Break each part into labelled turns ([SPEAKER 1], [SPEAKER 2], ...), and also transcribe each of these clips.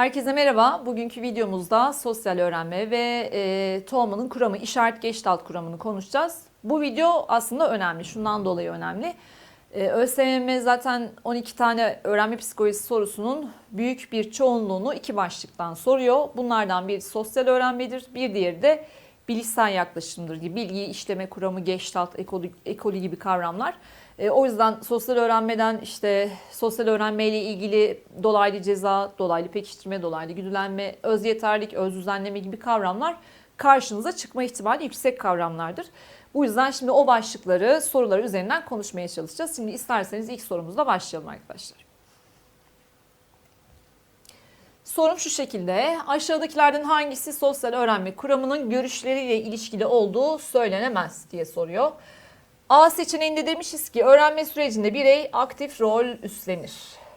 [SPEAKER 1] Herkese merhaba. Bugünkü videomuzda sosyal öğrenme ve e, Toğman'ın kuramı, işaret geçtalt kuramını konuşacağız. Bu video aslında önemli. Şundan dolayı önemli. E, ÖSYM zaten 12 tane öğrenme psikolojisi sorusunun büyük bir çoğunluğunu iki başlıktan soruyor. Bunlardan biri sosyal öğrenmedir, bir diğeri de bilişsel yaklaşımdır gibi bilgi işleme kuramı, geçtalt, ekolü, ekolü gibi kavramlar. E, o yüzden sosyal öğrenmeden işte sosyal öğrenmeyle ilgili dolaylı ceza, dolaylı pekiştirme, dolaylı güdülenme, öz yeterlik, öz düzenleme gibi kavramlar karşınıza çıkma ihtimali yüksek kavramlardır. Bu yüzden şimdi o başlıkları soruları üzerinden konuşmaya çalışacağız. Şimdi isterseniz ilk sorumuzla başlayalım arkadaşlar. Sorum şu şekilde. Aşağıdakilerden hangisi sosyal öğrenme kuramının görüşleriyle ilişkili olduğu söylenemez diye soruyor. A seçeneğinde demişiz ki öğrenme sürecinde birey aktif rol üstlenir.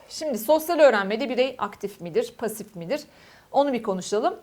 [SPEAKER 1] Şimdi sosyal öğrenmede birey aktif midir, pasif midir? Onu bir konuşalım.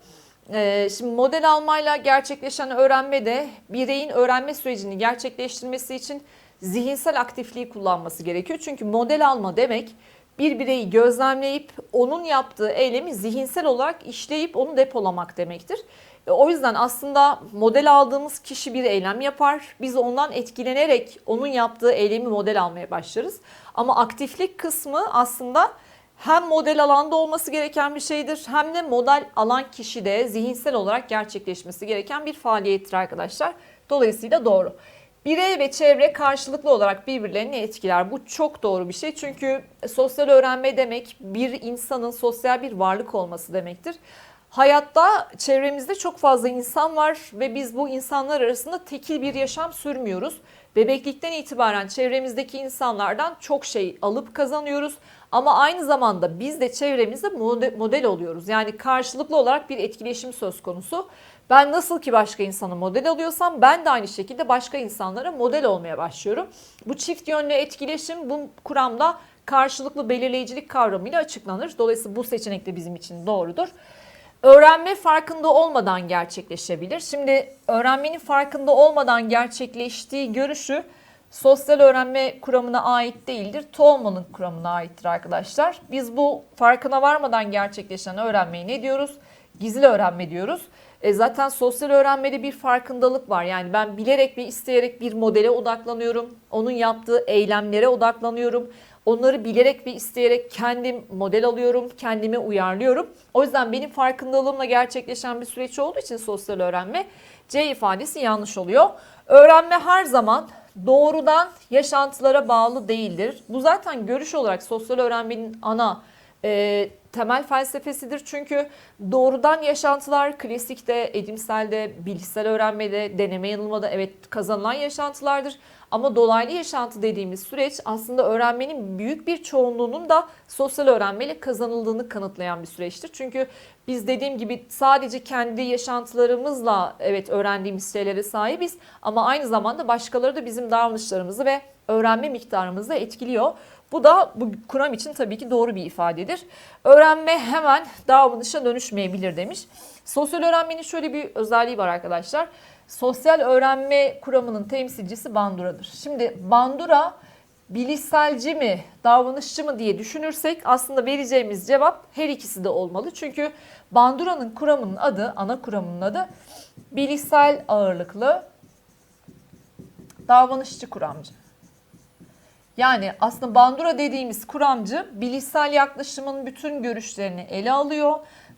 [SPEAKER 1] Ee, şimdi model almayla gerçekleşen öğrenmede bireyin öğrenme sürecini gerçekleştirmesi için zihinsel aktifliği kullanması gerekiyor. Çünkü model alma demek bir bireyi gözlemleyip onun yaptığı eylemi zihinsel olarak işleyip onu depolamak demektir. E, o yüzden aslında model aldığımız kişi bir eylem yapar. Biz ondan etkilenerek onun yaptığı eylemi model almaya başlarız. Ama aktiflik kısmı aslında hem model alanda olması gereken bir şeydir hem de model alan kişide zihinsel olarak gerçekleşmesi gereken bir faaliyettir arkadaşlar. Dolayısıyla doğru. Birey ve çevre karşılıklı olarak birbirlerini etkiler. Bu çok doğru bir şey. Çünkü sosyal öğrenme demek bir insanın sosyal bir varlık olması demektir. Hayatta çevremizde çok fazla insan var ve biz bu insanlar arasında tekil bir yaşam sürmüyoruz. Bebeklikten itibaren çevremizdeki insanlardan çok şey alıp kazanıyoruz. Ama aynı zamanda biz de çevremizde model oluyoruz. Yani karşılıklı olarak bir etkileşim söz konusu. Ben nasıl ki başka insana model alıyorsam ben de aynı şekilde başka insanlara model olmaya başlıyorum. Bu çift yönlü etkileşim bu kuramda karşılıklı belirleyicilik kavramıyla açıklanır. Dolayısıyla bu seçenek de bizim için doğrudur. Öğrenme farkında olmadan gerçekleşebilir. Şimdi öğrenmenin farkında olmadan gerçekleştiği görüşü sosyal öğrenme kuramına ait değildir. Tolman'ın kuramına aittir arkadaşlar. Biz bu farkına varmadan gerçekleşen öğrenmeyi ne diyoruz? Gizli öğrenme diyoruz. E zaten sosyal öğrenmede bir farkındalık var. Yani ben bilerek ve isteyerek bir modele odaklanıyorum. Onun yaptığı eylemlere odaklanıyorum. Onları bilerek ve isteyerek kendim model alıyorum, kendime uyarlıyorum. O yüzden benim farkındalığımla gerçekleşen bir süreç olduğu için sosyal öğrenme C ifadesi yanlış oluyor. Öğrenme her zaman doğrudan yaşantılara bağlı değildir. Bu zaten görüş olarak sosyal öğrenmenin ana e, temel felsefesidir. Çünkü doğrudan yaşantılar klasikte, edimselde, bilişsel öğrenmede, deneme yanılmada evet kazanılan yaşantılardır. Ama dolaylı yaşantı dediğimiz süreç aslında öğrenmenin büyük bir çoğunluğunun da sosyal öğrenmeyle kazanıldığını kanıtlayan bir süreçtir. Çünkü biz dediğim gibi sadece kendi yaşantılarımızla evet öğrendiğimiz şeylere sahibiz ama aynı zamanda başkaları da bizim davranışlarımızı ve öğrenme miktarımızı etkiliyor. Bu da bu kuram için tabii ki doğru bir ifadedir. Öğrenme hemen davranışa dönüşmeyebilir demiş. Sosyal öğrenmenin şöyle bir özelliği var arkadaşlar. Sosyal öğrenme kuramının temsilcisi Bandura'dır. Şimdi Bandura bilişselci mi, davranışçı mı diye düşünürsek aslında vereceğimiz cevap her ikisi de olmalı. Çünkü Bandura'nın kuramının adı, ana kuramının adı bilişsel ağırlıklı davranışçı kuramcı. Yani aslında Bandura dediğimiz kuramcı bilişsel yaklaşımın bütün görüşlerini ele alıyor.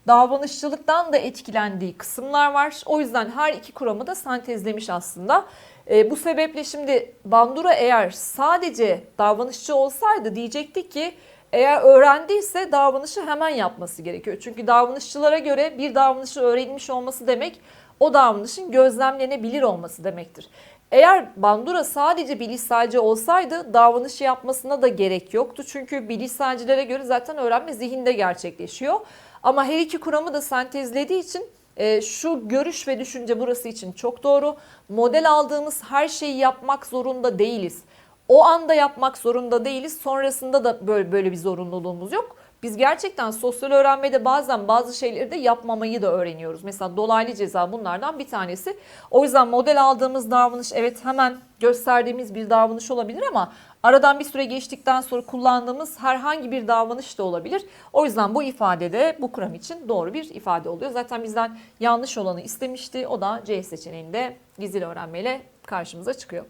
[SPEAKER 1] Davranışçılıktan da etkilendiği kısımlar var. O yüzden her iki kuramı da sentezlemiş aslında. E, bu sebeple şimdi Bandura eğer sadece davranışçı olsaydı diyecektik ki eğer öğrendiyse davranışı hemen yapması gerekiyor. Çünkü davranışçılara göre bir davranışı öğrenilmiş olması demek o davranışın gözlemlenebilir olması demektir. Eğer Bandura sadece bilişselci olsaydı davranışı yapmasına da gerek yoktu. Çünkü bilişselcilere göre zaten öğrenme zihinde gerçekleşiyor. Ama her iki kuramı da sentezlediği için e, şu görüş ve düşünce burası için çok doğru. Model aldığımız her şeyi yapmak zorunda değiliz. O anda yapmak zorunda değiliz. Sonrasında da böyle böyle bir zorunluluğumuz yok. Biz gerçekten sosyal öğrenmede bazen bazı şeyleri de yapmamayı da öğreniyoruz. Mesela dolaylı ceza bunlardan bir tanesi. O yüzden model aldığımız davranış evet hemen gösterdiğimiz bir davranış olabilir ama Aradan bir süre geçtikten sonra kullandığımız herhangi bir davranış da olabilir. O yüzden bu ifade de bu kuram için doğru bir ifade oluyor. Zaten bizden yanlış olanı istemişti. O da C seçeneğinde gizli öğrenmeyle karşımıza çıkıyor.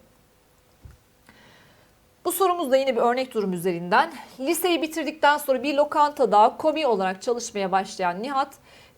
[SPEAKER 1] Bu sorumuz da yine bir örnek durum üzerinden. Liseyi bitirdikten sonra bir lokantada komi olarak çalışmaya başlayan Nihat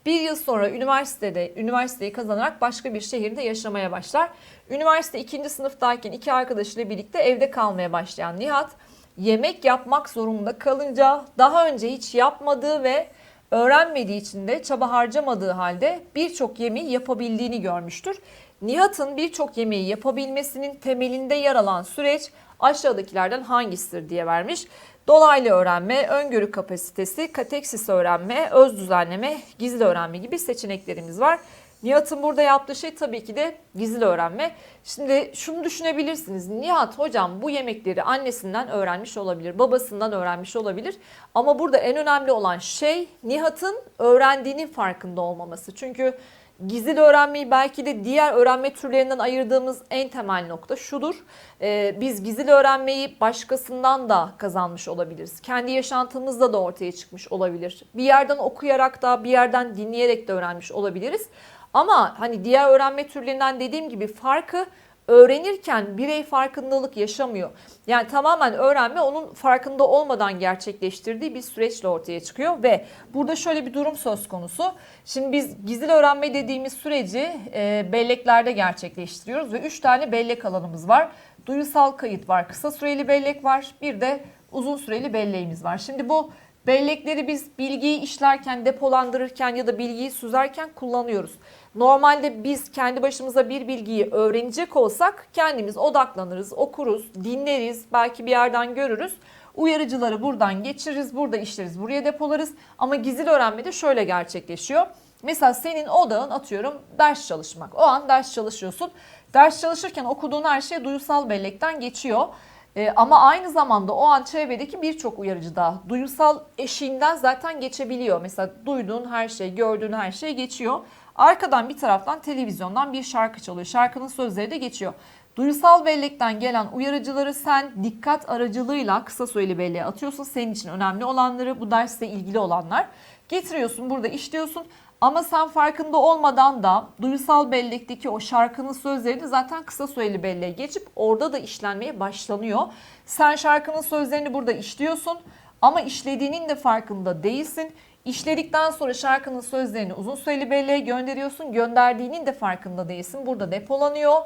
[SPEAKER 1] bir yıl sonra üniversitede üniversiteyi kazanarak başka bir şehirde yaşamaya başlar. Üniversite ikinci sınıftayken iki arkadaşıyla birlikte evde kalmaya başlayan Nihat yemek yapmak zorunda kalınca daha önce hiç yapmadığı ve öğrenmediği için de çaba harcamadığı halde birçok yemeği yapabildiğini görmüştür. Nihat'ın birçok yemeği yapabilmesinin temelinde yer alan süreç aşağıdakilerden hangisidir diye vermiş. Dolaylı öğrenme, öngörü kapasitesi, kateksis öğrenme, öz düzenleme, gizli öğrenme gibi seçeneklerimiz var. Nihat'ın burada yaptığı şey tabii ki de gizli öğrenme. Şimdi şunu düşünebilirsiniz. Nihat hocam bu yemekleri annesinden öğrenmiş olabilir, babasından öğrenmiş olabilir. Ama burada en önemli olan şey Nihat'ın öğrendiğinin farkında olmaması. Çünkü Gizli öğrenmeyi belki de diğer öğrenme türlerinden ayırdığımız en temel nokta şudur. Ee, biz gizli öğrenmeyi başkasından da kazanmış olabiliriz. Kendi yaşantımızda da ortaya çıkmış olabilir. Bir yerden okuyarak da bir yerden dinleyerek de öğrenmiş olabiliriz. Ama hani diğer öğrenme türlerinden dediğim gibi farkı öğrenirken birey farkındalık yaşamıyor. Yani tamamen öğrenme onun farkında olmadan gerçekleştirdiği bir süreçle ortaya çıkıyor ve burada şöyle bir durum söz konusu. Şimdi biz gizli öğrenme dediğimiz süreci e, belleklerde gerçekleştiriyoruz ve 3 tane bellek alanımız var. Duyusal kayıt var, kısa süreli bellek var, bir de uzun süreli belleğimiz var. Şimdi bu Bellekleri biz bilgiyi işlerken, depolandırırken ya da bilgiyi süzerken kullanıyoruz. Normalde biz kendi başımıza bir bilgiyi öğrenecek olsak kendimiz odaklanırız, okuruz, dinleriz, belki bir yerden görürüz. Uyarıcıları buradan geçiririz, burada işleriz, buraya depolarız. Ama gizli öğrenmede şöyle gerçekleşiyor. Mesela senin odağın atıyorum ders çalışmak. O an ders çalışıyorsun. Ders çalışırken okuduğun her şey duyusal bellekten geçiyor. E, ama aynı zamanda o an çevredeki birçok uyarıcı da duyusal eşiğinden zaten geçebiliyor. Mesela duyduğun her şey, gördüğün her şey geçiyor. Arkadan bir taraftan televizyondan bir şarkı çalıyor. Şarkının sözleri de geçiyor. Duyusal bellekten gelen uyarıcıları sen dikkat aracılığıyla kısa süreli belleğe atıyorsun. Senin için önemli olanları, bu dersle ilgili olanlar. Getiriyorsun, burada işliyorsun. Ama sen farkında olmadan da duysal bellekteki o şarkının sözlerini zaten kısa süreli belleğe geçip orada da işlenmeye başlanıyor. Sen şarkının sözlerini burada işliyorsun ama işlediğinin de farkında değilsin. İşledikten sonra şarkının sözlerini uzun süreli belleğe gönderiyorsun. Gönderdiğinin de farkında değilsin. Burada depolanıyor.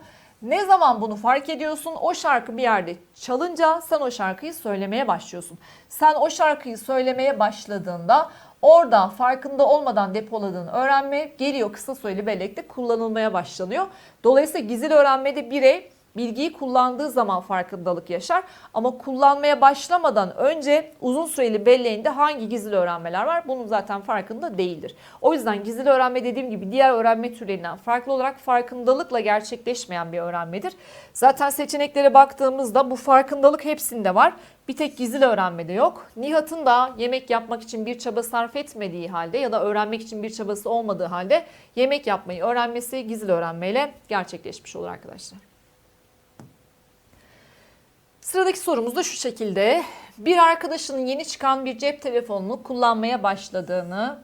[SPEAKER 1] Ne zaman bunu fark ediyorsun? O şarkı bir yerde çalınca sen o şarkıyı söylemeye başlıyorsun. Sen o şarkıyı söylemeye başladığında Orada farkında olmadan depoladığın öğrenme geliyor kısa süreli bellekte kullanılmaya başlanıyor. Dolayısıyla gizli öğrenmede birey bilgiyi kullandığı zaman farkındalık yaşar. Ama kullanmaya başlamadan önce uzun süreli belleğinde hangi gizli öğrenmeler var bunun zaten farkında değildir. O yüzden gizli öğrenme dediğim gibi diğer öğrenme türlerinden farklı olarak farkındalıkla gerçekleşmeyen bir öğrenmedir. Zaten seçeneklere baktığımızda bu farkındalık hepsinde var. Bir tek gizli öğrenmede yok. Nihat'ın da yemek yapmak için bir çaba sarf etmediği halde ya da öğrenmek için bir çabası olmadığı halde yemek yapmayı öğrenmesi gizli öğrenmeyle gerçekleşmiş olur arkadaşlar. Sıradaki sorumuz da şu şekilde. Bir arkadaşının yeni çıkan bir cep telefonunu kullanmaya başladığını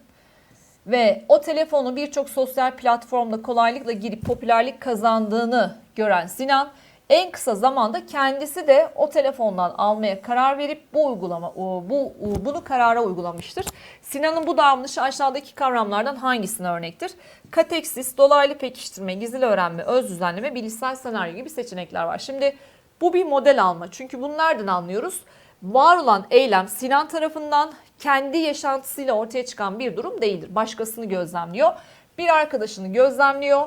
[SPEAKER 1] ve o telefonu birçok sosyal platformda kolaylıkla girip popülerlik kazandığını gören Sinan en kısa zamanda kendisi de o telefondan almaya karar verip bu uygulama bu bunu karara uygulamıştır. Sinan'ın bu davranışı aşağıdaki kavramlardan hangisine örnektir? Kateksis, dolaylı pekiştirme, gizli öğrenme, öz düzenleme, bilişsel senaryo gibi seçenekler var. Şimdi bu bir model alma. Çünkü bunu nereden anlıyoruz? Var olan eylem Sinan tarafından kendi yaşantısıyla ortaya çıkan bir durum değildir. Başkasını gözlemliyor. Bir arkadaşını gözlemliyor.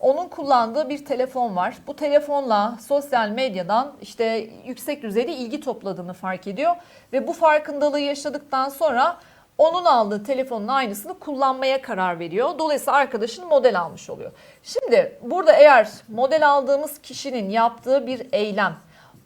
[SPEAKER 1] Onun kullandığı bir telefon var. Bu telefonla sosyal medyadan işte yüksek düzeyde ilgi topladığını fark ediyor ve bu farkındalığı yaşadıktan sonra onun aldığı telefonun aynısını kullanmaya karar veriyor. Dolayısıyla arkadaşın model almış oluyor. Şimdi burada eğer model aldığımız kişinin yaptığı bir eylem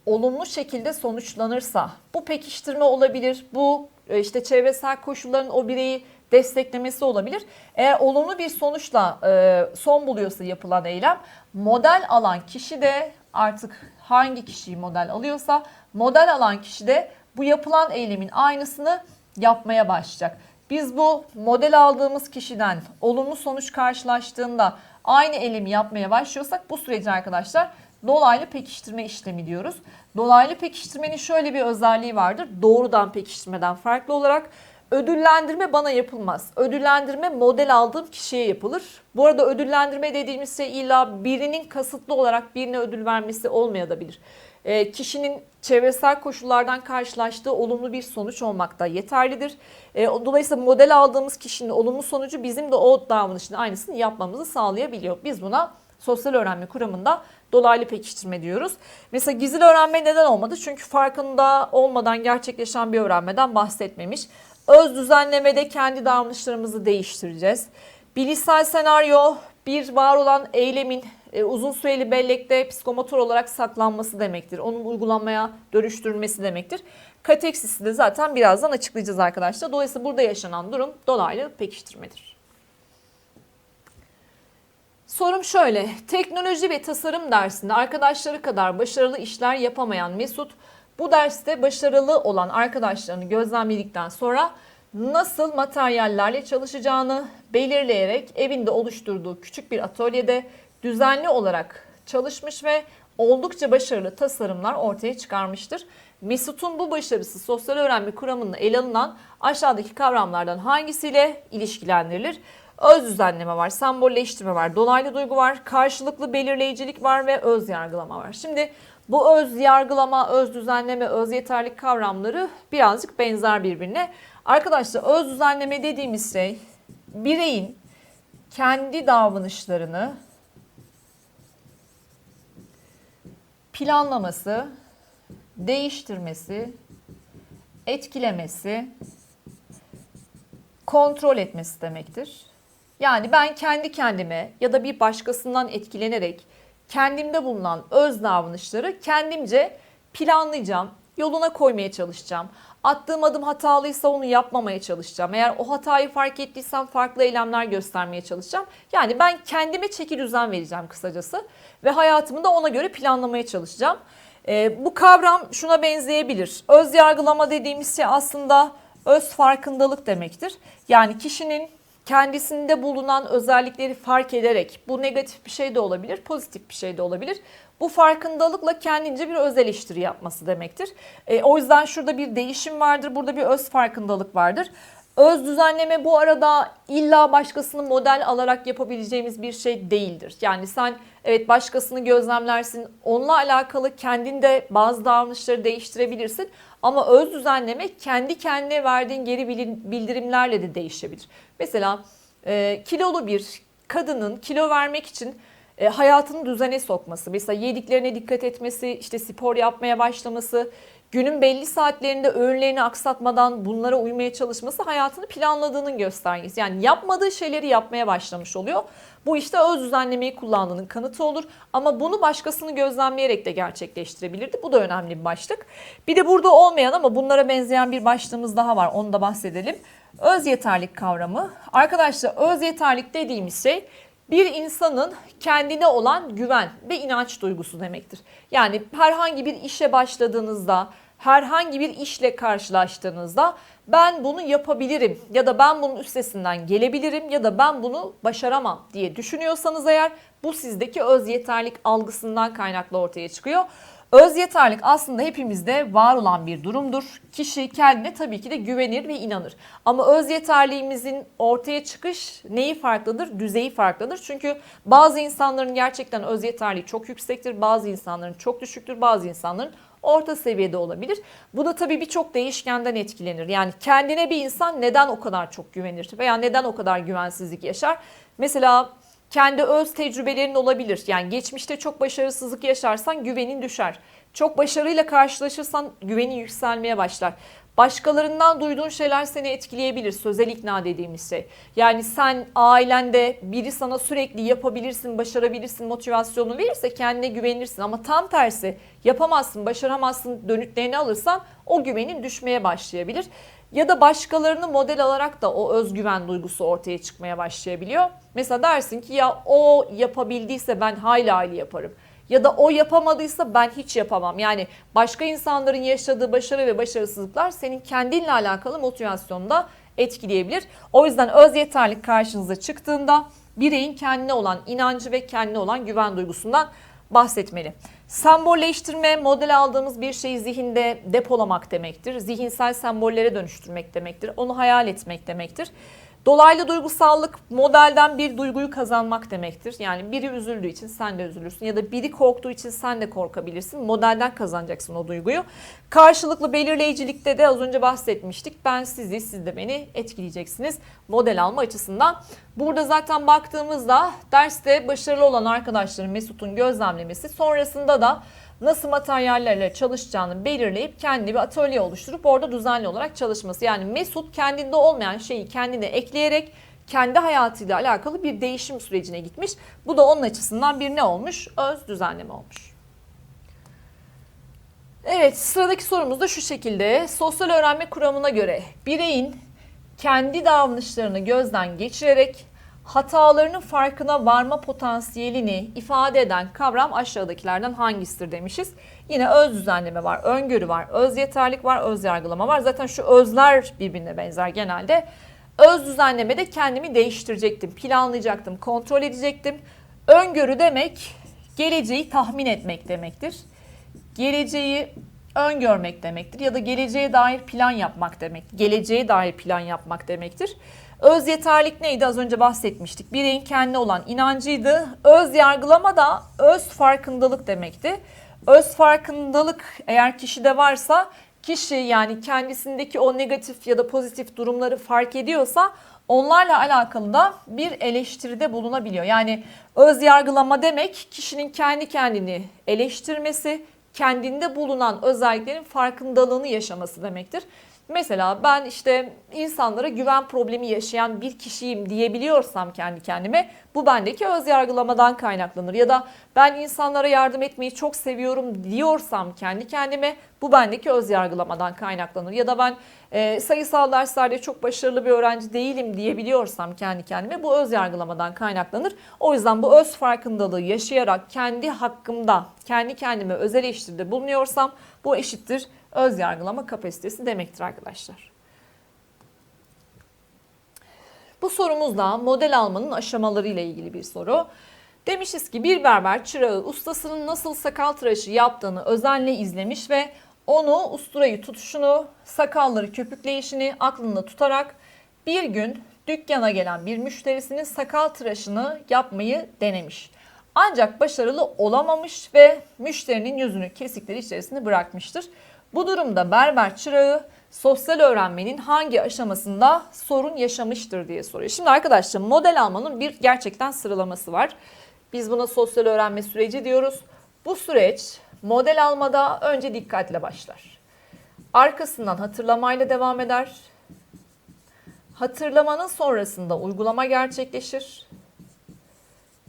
[SPEAKER 1] olumlu şekilde sonuçlanırsa bu pekiştirme olabilir. Bu e, işte çevresel koşulların o bireyi desteklemesi olabilir. Eğer olumlu bir sonuçla e, son buluyorsa yapılan eylem model alan kişi de artık hangi kişiyi model alıyorsa model alan kişi de bu yapılan eylemin aynısını yapmaya başlayacak. Biz bu model aldığımız kişiden olumlu sonuç karşılaştığında aynı eylemi yapmaya başlıyorsak bu süreci arkadaşlar dolaylı pekiştirme işlemi diyoruz. Dolaylı pekiştirmenin şöyle bir özelliği vardır. Doğrudan pekiştirmeden farklı olarak ödüllendirme bana yapılmaz. Ödüllendirme model aldığım kişiye yapılır. Bu arada ödüllendirme dediğimiz şey illa birinin kasıtlı olarak birine ödül vermesi olmayabilir. E, kişinin çevresel koşullardan karşılaştığı olumlu bir sonuç olmakta yeterlidir. E, dolayısıyla model aldığımız kişinin olumlu sonucu bizim de o davranışın aynısını yapmamızı sağlayabiliyor. Biz buna sosyal öğrenme kuramında dolaylı pekiştirme diyoruz. Mesela gizli öğrenme neden olmadı? Çünkü farkında olmadan gerçekleşen bir öğrenmeden bahsetmemiş. Öz düzenlemede kendi davranışlarımızı değiştireceğiz. Bilişsel senaryo bir var olan eylemin e, uzun süreli bellekte psikomotor olarak saklanması demektir. Onun uygulanmaya dönüştürülmesi demektir. Kateksisi de zaten birazdan açıklayacağız arkadaşlar. Dolayısıyla burada yaşanan durum dolaylı pekiştirmedir. Sorum şöyle. Teknoloji ve tasarım dersinde arkadaşları kadar başarılı işler yapamayan Mesut bu derste başarılı olan arkadaşlarını gözlemledikten sonra nasıl materyallerle çalışacağını belirleyerek evinde oluşturduğu küçük bir atölyede düzenli olarak çalışmış ve oldukça başarılı tasarımlar ortaya çıkarmıştır. Mesut'un bu başarısı sosyal öğrenme kuramında ele alınan aşağıdaki kavramlardan hangisiyle ilişkilendirilir? Öz düzenleme var, sembolleştirme var, dolaylı duygu var, karşılıklı belirleyicilik var ve öz yargılama var. Şimdi bu öz yargılama, öz düzenleme, öz yeterlik kavramları birazcık benzer birbirine. Arkadaşlar öz düzenleme dediğimiz şey bireyin kendi davranışlarını planlaması, değiştirmesi, etkilemesi, kontrol etmesi demektir. Yani ben kendi kendime ya da bir başkasından etkilenerek kendimde bulunan öz davranışları kendimce planlayacağım, yoluna koymaya çalışacağım. Attığım adım hatalıysa onu yapmamaya çalışacağım. Eğer o hatayı fark ettiysem farklı eylemler göstermeye çalışacağım. Yani ben kendime çeki düzen vereceğim kısacası ve hayatımı da ona göre planlamaya çalışacağım. E, bu kavram şuna benzeyebilir. Öz yargılama dediğimiz şey aslında öz farkındalık demektir. Yani kişinin kendisinde bulunan özellikleri fark ederek bu negatif bir şey de olabilir, pozitif bir şey de olabilir. Bu farkındalıkla kendince bir öz eleştiri yapması demektir. E, o yüzden şurada bir değişim vardır, burada bir öz farkındalık vardır. Öz düzenleme bu arada illa başkasını model alarak yapabileceğimiz bir şey değildir. Yani sen evet başkasını gözlemlersin, onunla alakalı kendinde bazı davranışları değiştirebilirsin. Ama öz düzenleme kendi kendine verdiğin geri bildirimlerle de değişebilir. Mesela e, kilolu bir kadının kilo vermek için e, hayatını düzene sokması, mesela yediklerine dikkat etmesi, işte spor yapmaya başlaması, günün belli saatlerinde öğünlerini aksatmadan bunlara uymaya çalışması hayatını planladığının göstergesi. Yani yapmadığı şeyleri yapmaya başlamış oluyor. Bu işte öz düzenlemeyi kullandığının kanıtı olur. Ama bunu başkasını gözlemleyerek de gerçekleştirebilirdi. Bu da önemli bir başlık. Bir de burada olmayan ama bunlara benzeyen bir başlığımız daha var. Onu da bahsedelim. Öz yeterlik kavramı. Arkadaşlar öz yeterlik dediğimiz şey bir insanın kendine olan güven ve inanç duygusu demektir. Yani herhangi bir işe başladığınızda, herhangi bir işle karşılaştığınızda ben bunu yapabilirim ya da ben bunun üstesinden gelebilirim ya da ben bunu başaramam diye düşünüyorsanız eğer bu sizdeki öz yeterlik algısından kaynaklı ortaya çıkıyor. Öz yeterlik aslında hepimizde var olan bir durumdur. Kişi kendine tabii ki de güvenir ve inanır. Ama öz yeterliğimizin ortaya çıkış neyi farklıdır? Düzeyi farklıdır. Çünkü bazı insanların gerçekten öz yeterliği çok yüksektir. Bazı insanların çok düşüktür. Bazı insanların orta seviyede olabilir. Bu da tabii birçok değişkenden etkilenir. Yani kendine bir insan neden o kadar çok güvenir veya neden o kadar güvensizlik yaşar? Mesela kendi öz tecrübelerin olabilir. Yani geçmişte çok başarısızlık yaşarsan güvenin düşer. Çok başarıyla karşılaşırsan güvenin yükselmeye başlar. Başkalarından duyduğun şeyler seni etkileyebilir. Sözel ikna dediğimiz şey. Yani sen ailende biri sana sürekli yapabilirsin, başarabilirsin motivasyonu verirse kendine güvenirsin. Ama tam tersi yapamazsın, başaramazsın dönütlerini alırsan o güvenin düşmeye başlayabilir. Ya da başkalarını model alarak da o özgüven duygusu ortaya çıkmaya başlayabiliyor. Mesela dersin ki ya o yapabildiyse ben hayli hayli yaparım. ya da o yapamadıysa ben hiç yapamam. Yani başka insanların yaşadığı başarı ve başarısızlıklar senin kendinle alakalı motivasyonda etkileyebilir. O yüzden öz yeterlik karşınıza çıktığında bireyin kendine olan inancı ve kendine olan güven duygusundan bahsetmeli. Sembolleştirme, model aldığımız bir şeyi zihinde depolamak demektir. Zihinsel sembollere dönüştürmek demektir. Onu hayal etmek demektir. Dolaylı duygusallık modelden bir duyguyu kazanmak demektir. Yani biri üzüldüğü için sen de üzülürsün ya da biri korktuğu için sen de korkabilirsin. Modelden kazanacaksın o duyguyu. Karşılıklı belirleyicilikte de az önce bahsetmiştik. Ben sizi, siz de beni etkileyeceksiniz model alma açısından. Burada zaten baktığımızda derste başarılı olan arkadaşların Mesut'un gözlemlemesi sonrasında da nasıl materyallerle çalışacağını belirleyip kendi bir atölye oluşturup orada düzenli olarak çalışması. Yani Mesut kendinde olmayan şeyi kendine ekleyerek kendi hayatıyla alakalı bir değişim sürecine gitmiş. Bu da onun açısından bir ne olmuş? Öz düzenleme olmuş. Evet sıradaki sorumuz da şu şekilde. Sosyal öğrenme kuramına göre bireyin kendi davranışlarını gözden geçirerek hatalarının farkına varma potansiyelini ifade eden kavram aşağıdakilerden hangisidir demişiz. Yine öz düzenleme var, öngörü var, öz yeterlik var, öz yargılama var. Zaten şu özler birbirine benzer genelde. Öz düzenlemede kendimi değiştirecektim, planlayacaktım, kontrol edecektim. Öngörü demek geleceği tahmin etmek demektir. Geleceği öngörmek demektir ya da geleceğe dair plan yapmak demek. Geleceğe dair plan yapmak demektir. Öz yeterlik neydi? Az önce bahsetmiştik. Bireyin kendine olan inancıydı. Öz yargılama da öz farkındalık demekti. Öz farkındalık eğer kişide varsa kişi yani kendisindeki o negatif ya da pozitif durumları fark ediyorsa onlarla alakalı da bir eleştiride bulunabiliyor. Yani öz yargılama demek kişinin kendi kendini eleştirmesi, kendinde bulunan özelliklerin farkındalığını yaşaması demektir. Mesela ben işte insanlara güven problemi yaşayan bir kişiyim diyebiliyorsam kendi kendime bu bendeki öz yargılamadan kaynaklanır. Ya da ben insanlara yardım etmeyi çok seviyorum diyorsam kendi kendime bu bendeki öz yargılamadan kaynaklanır. Ya da ben e, sayısal derslerde çok başarılı bir öğrenci değilim diyebiliyorsam kendi kendime bu öz yargılamadan kaynaklanır. O yüzden bu öz farkındalığı yaşayarak kendi hakkımda kendi kendime öz eleştiride bulunuyorsam bu eşittir öz yargılama kapasitesi demektir arkadaşlar. Bu sorumuz da model almanın aşamaları ile ilgili bir soru. Demişiz ki bir berber çırağı ustasının nasıl sakal tıraşı yaptığını özenle izlemiş ve onu usturayı tutuşunu, sakalları köpükleyişini aklında tutarak bir gün dükkana gelen bir müşterisinin sakal tıraşını yapmayı denemiş. Ancak başarılı olamamış ve müşterinin yüzünü kesikleri içerisinde bırakmıştır. Bu durumda berber çırağı sosyal öğrenmenin hangi aşamasında sorun yaşamıştır diye soruyor. Şimdi arkadaşlar model almanın bir gerçekten sıralaması var. Biz buna sosyal öğrenme süreci diyoruz. Bu süreç model almada önce dikkatle başlar. Arkasından hatırlamayla devam eder. Hatırlamanın sonrasında uygulama gerçekleşir.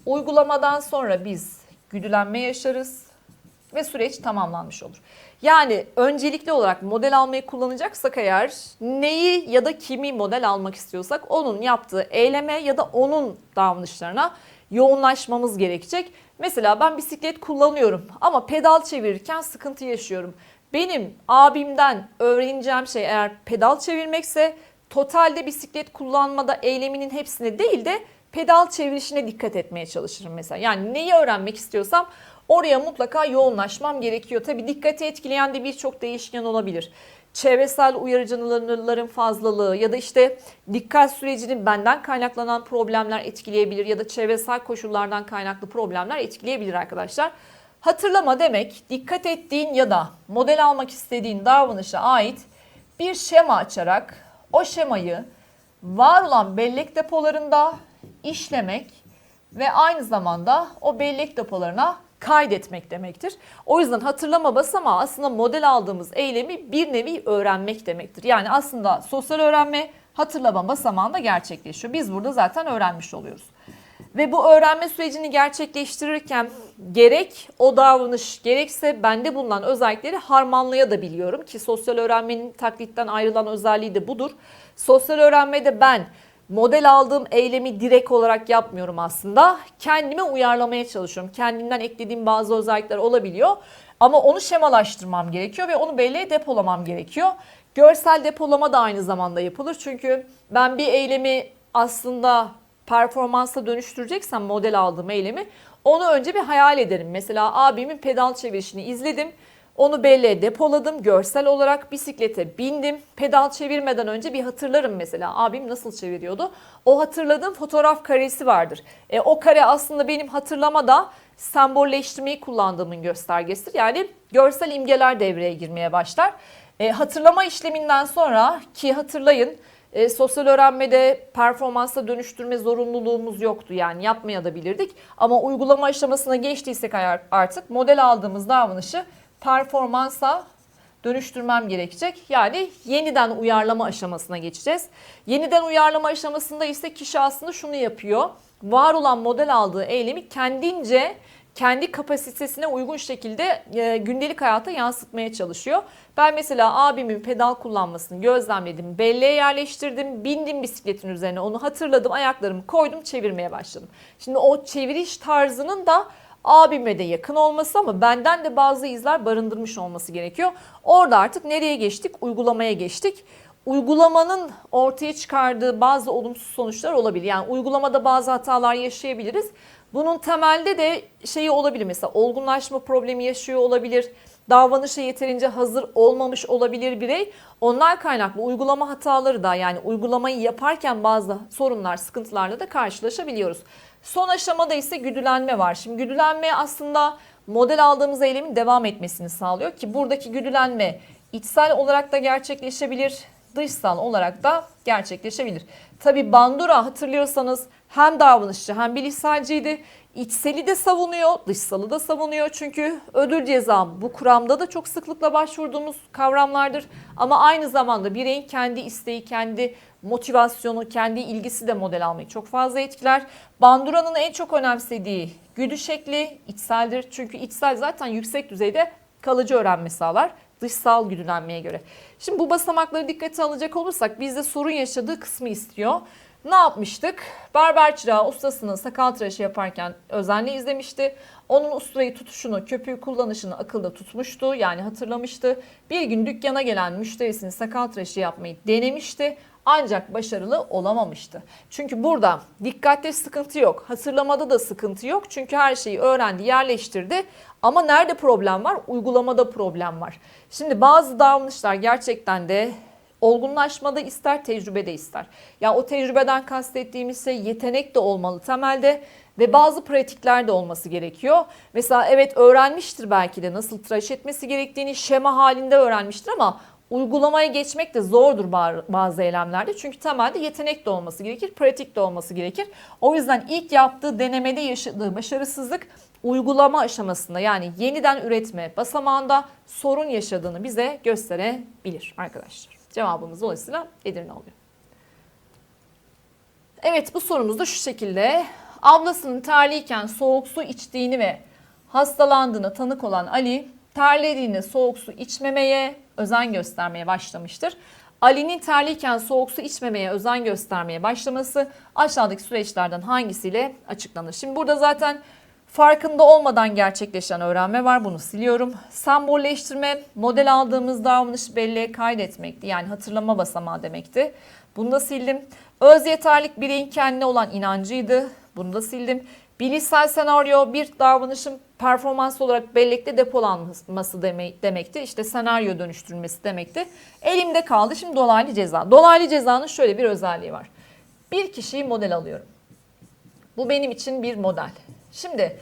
[SPEAKER 1] Uygulamadan sonra biz güdülenme yaşarız ve süreç tamamlanmış olur. Yani öncelikli olarak model almayı kullanacaksak eğer neyi ya da kimi model almak istiyorsak onun yaptığı eyleme ya da onun davranışlarına yoğunlaşmamız gerekecek. Mesela ben bisiklet kullanıyorum ama pedal çevirirken sıkıntı yaşıyorum. Benim abimden öğreneceğim şey eğer pedal çevirmekse totalde bisiklet kullanmada eyleminin hepsine değil de pedal çevirişine dikkat etmeye çalışırım mesela. Yani neyi öğrenmek istiyorsam oraya mutlaka yoğunlaşmam gerekiyor. Tabii dikkati etkileyen de birçok değişken olabilir. Çevresel uyarıcıların fazlalığı ya da işte dikkat sürecinin benden kaynaklanan problemler etkileyebilir ya da çevresel koşullardan kaynaklı problemler etkileyebilir arkadaşlar. Hatırlama demek dikkat ettiğin ya da model almak istediğin davranışa ait bir şema açarak o şemayı var olan bellek depolarında işlemek ve aynı zamanda o bellek depolarına kaydetmek demektir. O yüzden hatırlama basamağı aslında model aldığımız eylemi bir nevi öğrenmek demektir. Yani aslında sosyal öğrenme hatırlama basamağında gerçekleşiyor. Biz burada zaten öğrenmiş oluyoruz. Ve bu öğrenme sürecini gerçekleştirirken gerek o davranış gerekse bende bulunan özellikleri harmanlayabiliyorum ki sosyal öğrenmenin taklitten ayrılan özelliği de budur. Sosyal öğrenmede ben model aldığım eylemi direkt olarak yapmıyorum aslında. Kendime uyarlamaya çalışıyorum. Kendimden eklediğim bazı özellikler olabiliyor. Ama onu şemalaştırmam gerekiyor ve onu belleğe depolamam gerekiyor. Görsel depolama da aynı zamanda yapılır. Çünkü ben bir eylemi aslında performansa dönüştüreceksem model aldığım eylemi onu önce bir hayal ederim. Mesela abimin pedal çevirişini izledim. Onu belleğe depoladım. Görsel olarak bisiklete bindim. Pedal çevirmeden önce bir hatırlarım mesela. Abim nasıl çeviriyordu? O hatırladığım fotoğraf karesi vardır. E, o kare aslında benim hatırlamada sembolleştirmeyi kullandığımın göstergesidir. Yani görsel imgeler devreye girmeye başlar. E, hatırlama işleminden sonra ki hatırlayın e, sosyal öğrenmede performansa dönüştürme zorunluluğumuz yoktu. Yani yapmaya da bilirdik. Ama uygulama aşamasına geçtiysek artık model aldığımız davranışı performansa dönüştürmem gerekecek. Yani yeniden uyarlama aşamasına geçeceğiz. Yeniden uyarlama aşamasında ise kişi aslında şunu yapıyor. Var olan model aldığı eylemi kendince kendi kapasitesine uygun şekilde e, gündelik hayata yansıtmaya çalışıyor. Ben mesela abimin pedal kullanmasını gözlemledim, belleğe yerleştirdim, bindim bisikletin üzerine onu hatırladım, ayaklarımı koydum, çevirmeye başladım. Şimdi o çeviriş tarzının da abime de yakın olması ama benden de bazı izler barındırmış olması gerekiyor. Orada artık nereye geçtik? Uygulamaya geçtik. Uygulamanın ortaya çıkardığı bazı olumsuz sonuçlar olabilir. Yani uygulamada bazı hatalar yaşayabiliriz. Bunun temelde de şeyi olabilir mesela olgunlaşma problemi yaşıyor olabilir. Davranışa yeterince hazır olmamış olabilir birey. Onlar kaynaklı uygulama hataları da yani uygulamayı yaparken bazı sorunlar, sıkıntılarla da karşılaşabiliyoruz. Son aşamada ise güdülenme var. Şimdi güdülenme aslında model aldığımız eylemin devam etmesini sağlıyor ki buradaki güdülenme içsel olarak da gerçekleşebilir, dışsal olarak da gerçekleşebilir. Tabi Bandura hatırlıyorsanız hem davranışçı hem bilişselciydi. İçseli de savunuyor, dışsalı da savunuyor. Çünkü ödül ceza bu kuramda da çok sıklıkla başvurduğumuz kavramlardır. Ama aynı zamanda bireyin kendi isteği, kendi motivasyonu, kendi ilgisi de model almayı çok fazla etkiler. Bandura'nın en çok önemsediği güdü şekli içseldir. Çünkü içsel zaten yüksek düzeyde kalıcı öğrenme sağlar dışsal güdülenmeye göre. Şimdi bu basamakları dikkate alacak olursak bizde sorun yaşadığı kısmı istiyor. Ne yapmıştık? Berber çırağı ustasının sakal tıraşı yaparken özenle izlemişti. Onun usturayı tutuşunu, köpüğü kullanışını akılda tutmuştu. Yani hatırlamıştı. Bir gün dükkana gelen müşterisini sakal tıraşı yapmayı denemişti. Ancak başarılı olamamıştı. Çünkü burada dikkatte sıkıntı yok. Hatırlamada da sıkıntı yok. Çünkü her şeyi öğrendi, yerleştirdi. Ama nerede problem var? Uygulamada problem var. Şimdi bazı davranışlar gerçekten de olgunlaşmada ister, tecrübede ister. Ya yani o tecrübeden kastettiğimiz şey yetenek de olmalı temelde ve bazı pratikler de olması gerekiyor. Mesela evet öğrenmiştir belki de nasıl tıraş etmesi gerektiğini şema halinde öğrenmiştir ama uygulamaya geçmek de zordur bazı eylemlerde. Çünkü temelde yetenek de olması gerekir, pratik de olması gerekir. O yüzden ilk yaptığı denemede yaşadığı başarısızlık uygulama aşamasında yani yeniden üretme basamağında sorun yaşadığını bize gösterebilir arkadaşlar. Cevabımız dolayısıyla Edirne oluyor. Evet bu sorumuz da şu şekilde. Ablasının terliyken soğuk su içtiğini ve hastalandığına tanık olan Ali terlediğinde soğuk su içmemeye özen göstermeye başlamıştır. Ali'nin terliyken soğuk su içmemeye özen göstermeye başlaması aşağıdaki süreçlerden hangisiyle açıklanır? Şimdi burada zaten farkında olmadan gerçekleşen öğrenme var. Bunu siliyorum. Sembolleştirme, model aldığımız davranış belleğe kaydetmekti. Yani hatırlama basamağı demekti. Bunu da sildim. Öz yeterlik bireyin kendine olan inancıydı. Bunu da sildim. Bilişsel senaryo bir davranışın performans olarak bellekte depolanması demekti. İşte senaryo dönüştürülmesi demekti. Elimde kaldı şimdi dolaylı ceza. Dolaylı cezanın şöyle bir özelliği var. Bir kişiyi model alıyorum. Bu benim için bir model. Şimdi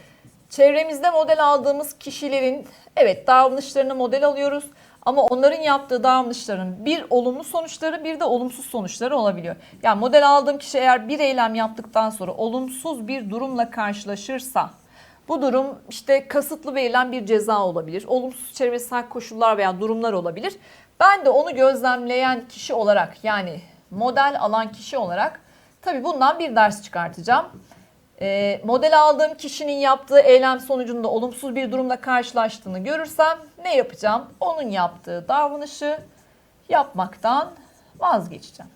[SPEAKER 1] çevremizde model aldığımız kişilerin evet davranışlarını model alıyoruz. Ama onların yaptığı davranışların bir olumlu sonuçları bir de olumsuz sonuçları olabiliyor. Yani model aldığım kişi eğer bir eylem yaptıktan sonra olumsuz bir durumla karşılaşırsa bu durum işte kasıtlı verilen bir ceza olabilir. Olumsuz çevresel koşullar veya durumlar olabilir. Ben de onu gözlemleyen kişi olarak yani model alan kişi olarak tabii bundan bir ders çıkartacağım. E, model aldığım kişinin yaptığı eylem sonucunda olumsuz bir durumla karşılaştığını görürsem ne yapacağım? Onun yaptığı davranışı yapmaktan vazgeçeceğim.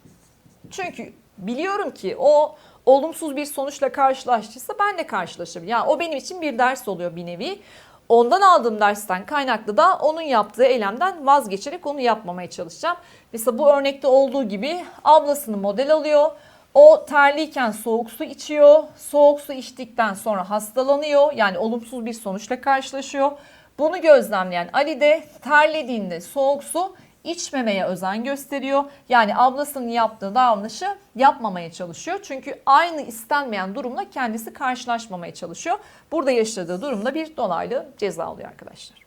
[SPEAKER 1] Çünkü biliyorum ki o olumsuz bir sonuçla karşılaştıysa ben de karşılaşabilirim. Yani o benim için bir ders oluyor bir nevi. Ondan aldığım dersten kaynaklı da onun yaptığı eylemden vazgeçerek onu yapmamaya çalışacağım. Mesela bu örnekte olduğu gibi ablasını model alıyor. O terliyken soğuk su içiyor. Soğuk su içtikten sonra hastalanıyor. Yani olumsuz bir sonuçla karşılaşıyor. Bunu gözlemleyen Ali de terlediğinde soğuk su içmemeye özen gösteriyor. Yani ablasının yaptığı davranışı yapmamaya çalışıyor. Çünkü aynı istenmeyen durumla kendisi karşılaşmamaya çalışıyor. Burada yaşadığı durumda bir dolaylı ceza alıyor arkadaşlar.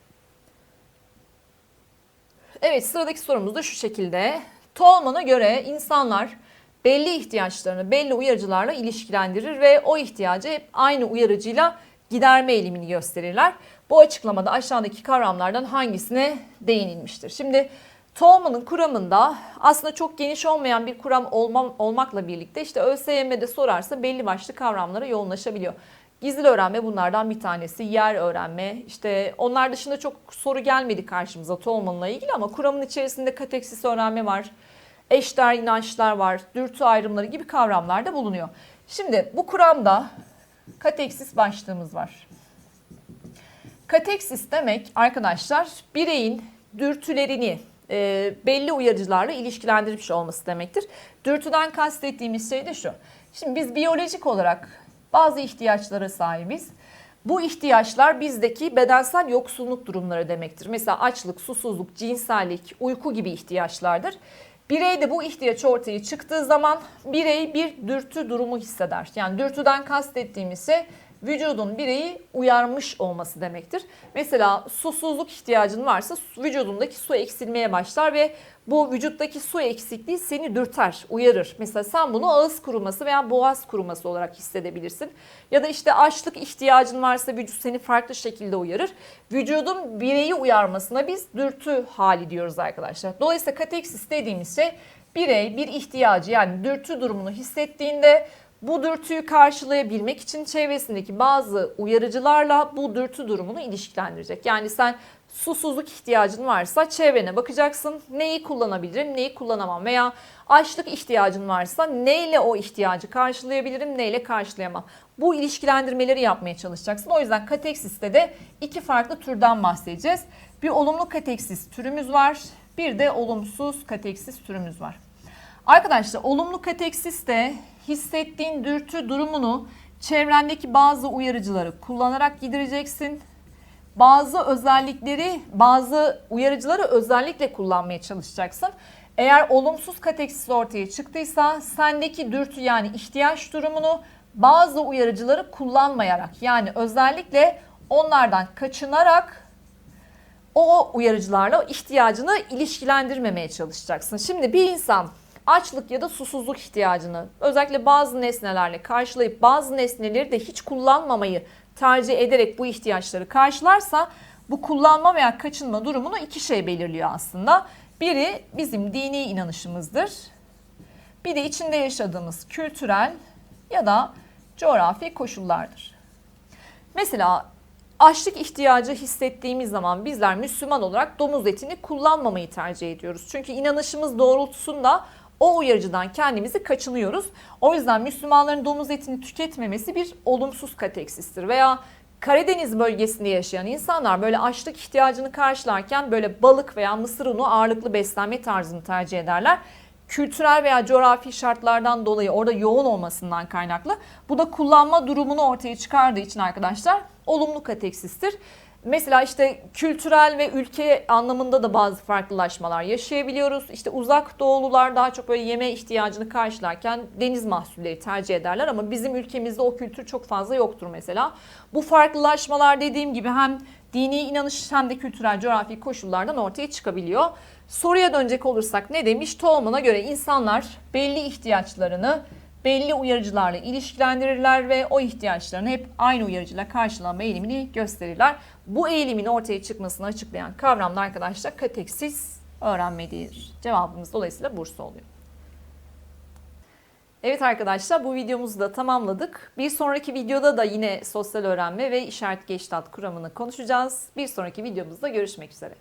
[SPEAKER 1] Evet sıradaki sorumuz da şu şekilde. Tolman'a göre insanlar belli ihtiyaçlarını belli uyarıcılarla ilişkilendirir ve o ihtiyacı hep aynı uyarıcıyla giderme eğilimini gösterirler. Bu açıklamada aşağıdaki kavramlardan hangisine değinilmiştir? Şimdi Tolman'ın kuramında aslında çok geniş olmayan bir kuram olmam, olmakla birlikte işte ÖSYM'de sorarsa belli başlı kavramlara yoğunlaşabiliyor. Gizli öğrenme bunlardan bir tanesi. Yer öğrenme. işte onlar dışında çok soru gelmedi karşımıza Tolman'la ilgili ama kuramın içerisinde kateksis öğrenme var. Eşler inançlar var. Dürtü ayrımları gibi kavramlar da bulunuyor. Şimdi bu kuramda kateksis başlığımız var. Kateksis demek arkadaşlar bireyin dürtülerini e, belli uyarıcılarla ilişkilendirmiş olması demektir. Dürtüden kastettiğimiz şey de şu. Şimdi biz biyolojik olarak bazı ihtiyaçlara sahibiz. Bu ihtiyaçlar bizdeki bedensel yoksunluk durumları demektir. Mesela açlık, susuzluk, cinsellik, uyku gibi ihtiyaçlardır. Bireyde bu ihtiyaç ortaya çıktığı zaman birey bir dürtü durumu hisseder. Yani dürtüden kastettiğimiz şey vücudun bireyi uyarmış olması demektir. Mesela susuzluk ihtiyacın varsa vücudundaki su eksilmeye başlar ve bu vücuttaki su eksikliği seni dürter, uyarır. Mesela sen bunu ağız kuruması veya boğaz kuruması olarak hissedebilirsin. Ya da işte açlık ihtiyacın varsa vücut seni farklı şekilde uyarır. Vücudun bireyi uyarmasına biz dürtü hali diyoruz arkadaşlar. Dolayısıyla kateksis dediğimiz şey birey bir ihtiyacı yani dürtü durumunu hissettiğinde bu dürtüyü karşılayabilmek için çevresindeki bazı uyarıcılarla bu dürtü durumunu ilişkilendirecek. Yani sen susuzluk ihtiyacın varsa çevrene bakacaksın. Neyi kullanabilirim, neyi kullanamam veya açlık ihtiyacın varsa neyle o ihtiyacı karşılayabilirim, neyle karşılayamam. Bu ilişkilendirmeleri yapmaya çalışacaksın. O yüzden kateksiste de iki farklı türden bahsedeceğiz. Bir olumlu kateksis türümüz var, bir de olumsuz kateksis türümüz var. Arkadaşlar olumlu kateksis de hissettiğin dürtü durumunu çevrendeki bazı uyarıcıları kullanarak gidereceksin. Bazı özellikleri, bazı uyarıcıları özellikle kullanmaya çalışacaksın. Eğer olumsuz kateksis ortaya çıktıysa sendeki dürtü yani ihtiyaç durumunu bazı uyarıcıları kullanmayarak yani özellikle onlardan kaçınarak o uyarıcılarla ihtiyacını ilişkilendirmemeye çalışacaksın. Şimdi bir insan açlık ya da susuzluk ihtiyacını özellikle bazı nesnelerle karşılayıp bazı nesneleri de hiç kullanmamayı tercih ederek bu ihtiyaçları karşılarsa bu kullanma veya kaçınma durumunu iki şey belirliyor aslında. Biri bizim dini inanışımızdır. Bir de içinde yaşadığımız kültürel ya da coğrafi koşullardır. Mesela açlık ihtiyacı hissettiğimiz zaman bizler Müslüman olarak domuz etini kullanmamayı tercih ediyoruz. Çünkü inanışımız doğrultusunda o uyarıcıdan kendimizi kaçınıyoruz. O yüzden Müslümanların domuz etini tüketmemesi bir olumsuz kateksistir. Veya Karadeniz bölgesinde yaşayan insanlar böyle açlık ihtiyacını karşılarken böyle balık veya mısır unu ağırlıklı beslenme tarzını tercih ederler. Kültürel veya coğrafi şartlardan dolayı orada yoğun olmasından kaynaklı. Bu da kullanma durumunu ortaya çıkardığı için arkadaşlar olumlu kateksistir. Mesela işte kültürel ve ülke anlamında da bazı farklılaşmalar yaşayabiliyoruz. İşte uzak doğulular daha çok böyle yeme ihtiyacını karşılarken deniz mahsulleri tercih ederler ama bizim ülkemizde o kültür çok fazla yoktur mesela. Bu farklılaşmalar dediğim gibi hem dini inanış hem de kültürel coğrafi koşullardan ortaya çıkabiliyor. Soruya dönecek olursak ne demiş? Tolman'a göre insanlar belli ihtiyaçlarını belli uyarıcılarla ilişkilendirirler ve o ihtiyaçlarını hep aynı uyarıcıyla karşılama eğilimini gösterirler. Bu eğilimin ortaya çıkmasını açıklayan kavramlar arkadaşlar kateksis öğrenmedir. Cevabımız dolayısıyla Bursa oluyor. Evet arkadaşlar bu videomuzu da tamamladık. Bir sonraki videoda da yine sosyal öğrenme ve işaret geçtat kuramını konuşacağız. Bir sonraki videomuzda görüşmek üzere.